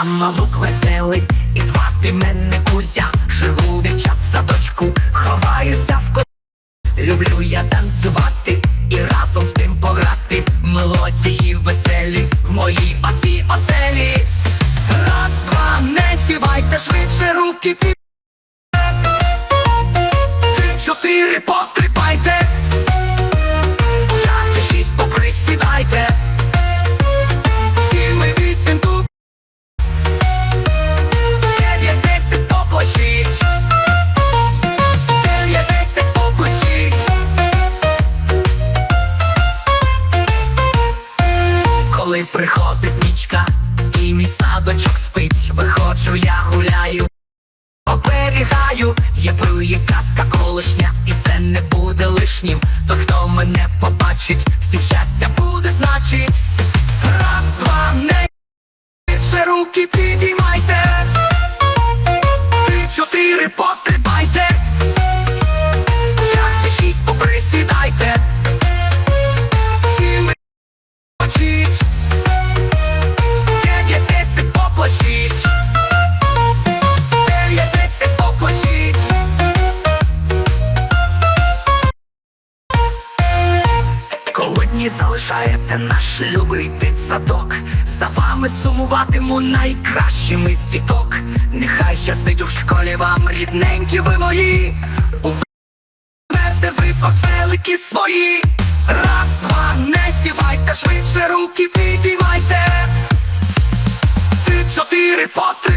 павук веселий, і звати мене Кузя. Живу від час садочку, ховаюся в ко... Люблю я танцювати і разом з тим пограти. Мелодії веселі в моїй оцій оселі. Раз, два, не сівайте швидше руки під. Три, чотири, пострибайте. Приходить нічка і мій садочок спить, виходжу, я гуляю, оберігаю, є брує казка колишня, і це не буде лишнім. То хто мене побачить, всім щастя буде значить. Раз, два, не руки підіймайте. Коли залишаєте наш любий дитсадок, за вами сумуватиму найкращими з діток. Нехай щастить у школі вам, рідненькі ви мої. Увете ви великі свої. Раз, два, не сівайте, швидше руки підіймайте. Три, чотири, постріл.